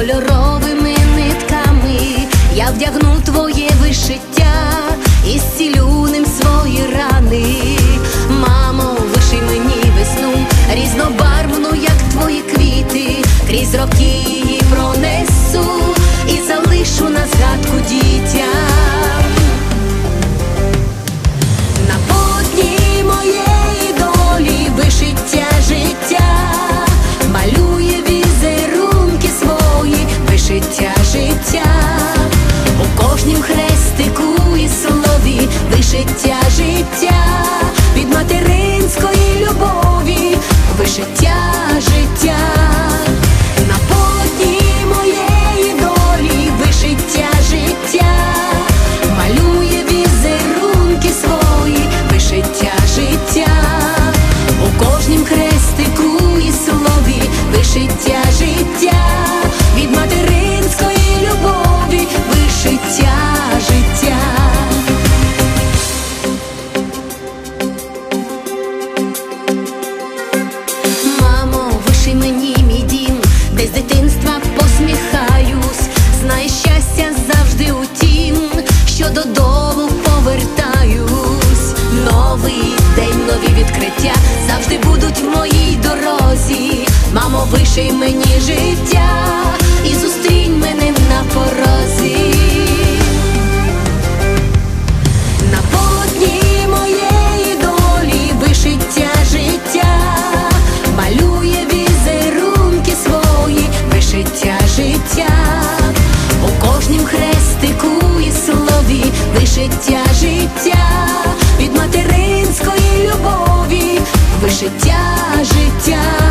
кольоровими нитками я вдягну твоє вишиття і зцілю ним свої рани. Мамо, виши мені весну, різнобарвну, як твої квіти, крізь роки виший мені життя і зустрінь мене на порозі. На полотні моєї долі вишиття життя, малює візерунки свої, вишиття життя, у кожнім хрестику слові, вишиття життя, від материнської любові, вишиття життя.